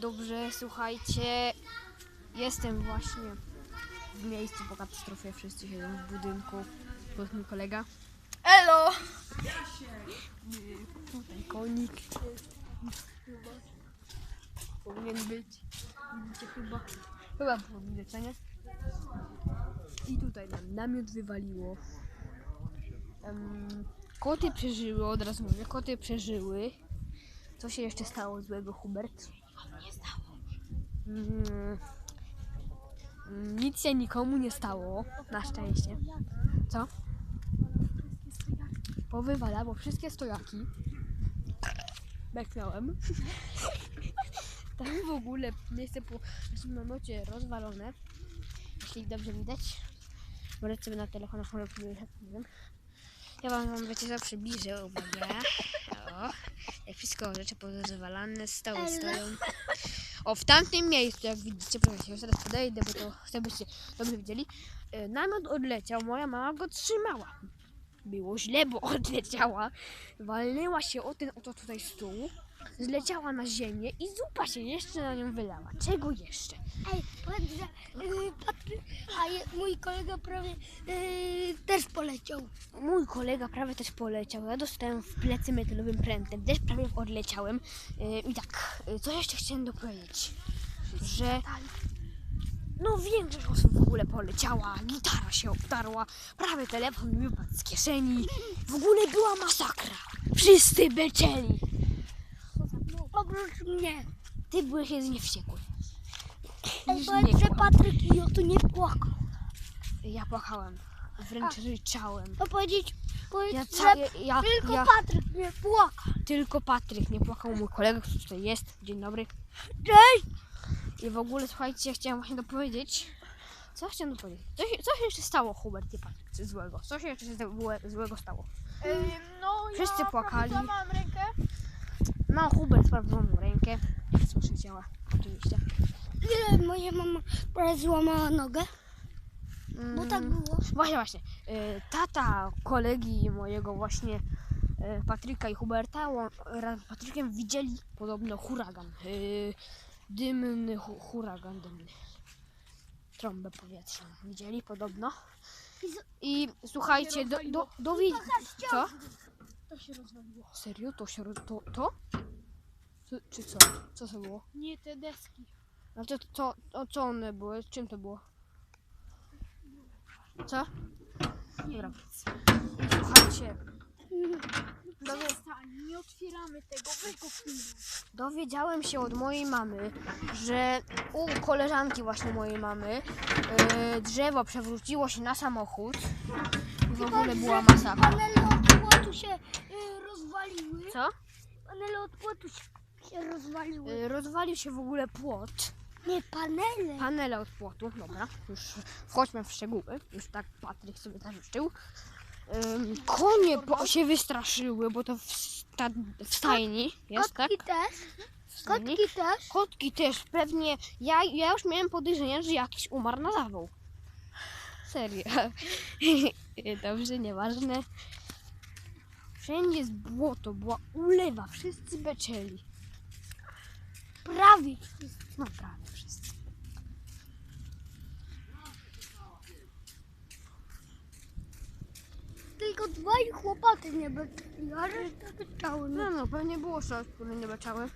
Dobrze, słuchajcie. Jestem właśnie w miejscu po katastrofie. Wszyscy siedzą w budynku. To jest mój kolega. Elo! Tutaj konik. Powinien być. Widzicie chyba. Chyba było widać, nie? I tutaj nam namiot wywaliło. Em, koty przeżyły, od razu mówię, koty przeżyły. Co się jeszcze stało złego, Hubert? Nie stało. Mm, mm, nic się nikomu nie stało, na szczęście. Co? Powywalało wszystkie stojaki. Beknąłem. Tam w ogóle miejsce po naszym namiocie rozwalone. Jeśli dobrze widać. Możecie sobie na telefonach może przybliżyć, nie wiem. Ja wam, wam wiecie co przybliżę, uwaga. Jak wszystko rzeczy pozawalane, stoły stoją. O, w tamtym miejscu, jak widzicie, proszę, już teraz podejdę, bo to chcę byście dobrze widzieli. E, Namiot odleciał, moja mama go trzymała. Było źle, bo odleciała. Walnęła się o ten oto tutaj stół. Zleciała na ziemię i zupa się jeszcze na nią wylała. Czego jeszcze? Ej, że yy, Patryk, a je, mój kolega prawie yy, też poleciał. Mój kolega prawie też poleciał. Ja dostałem w plecy metalowym prętem. Też prawie odleciałem. Yy, I tak, yy, co jeszcze chciałem dopowiedzieć? Że no większość osób w ogóle poleciała, gitara się obtarła, prawie telefon mi wypadł z kieszeni. W ogóle była masakra. Wszyscy beczeli. Oprócz mnie. Ty byłeś jedynie wściekły. Ej, nie że. Patryk i o to nie płakał. Ja płakałem. Wręcz ryczałem. To powiedzieć, powiedzieć Ja, że ja, ja, tylko ja, Patryk nie płakał. tylko Patryk nie płakał, mój kolega, który tutaj jest. Dzień dobry. Cześć! I w ogóle, słuchajcie, ja chciałem właśnie dopowiedzieć. Co chciałem dopowiedzieć? Co się, co się jeszcze stało, Hubert i Patryk, czy złego? Co się jeszcze złe- złego stało? no, Wszyscy płakali. Mam rękę. No, Hubert sprawdzoną rękę. Słyszycie, oczywiście. Ile moja mama prawie złamała nogę? Bo tak Mm, było. Właśnie, właśnie. Y, Tata kolegi mojego właśnie y, Patryka i Huberta razem z Patrykiem widzieli podobno huragan. Y, Dymny hu, huragan dymny. Trąbę powietrzną. Widzieli podobno. I słuchajcie, do, do, dowi... Co? To się rozwaliło. Serio? To się roz... To? to? Co, czy co? Co to było? Nie te deski. A to, to, to co one były? Czym to było? Co? Dobra. I słuchajcie, Przestań, nie otwieramy tego, weź go dowiedziałem się od mojej mamy, że u koleżanki właśnie mojej mamy yy, drzewo przewróciło się na samochód. I w ogóle była masakra. Panele od płotu się y, rozwaliły. Co? Panele od płotu się, się rozwaliły. Yy, rozwalił się w ogóle płot. Nie, panele. Panele od płotu, dobra, już wchodźmy w szczegóły. Już tak Patryk sobie. Ym, konie po, się wystraszyły, bo to w, sta, w stajni jest, tak? Kotki też. W stajni. Kotki też. Kotki też, pewnie. Ja, ja już miałem podejrzenie, że jakiś umarł na zawał. Serio. Dobrze, nieważne. Wszędzie jest błoto, była ulewa, wszyscy beczeli. Prawie. No prawie wszyscy. Tylko dwaj chłopacy nie byli, a reszta byczały. No, no, pewnie było szok, które nie beczały.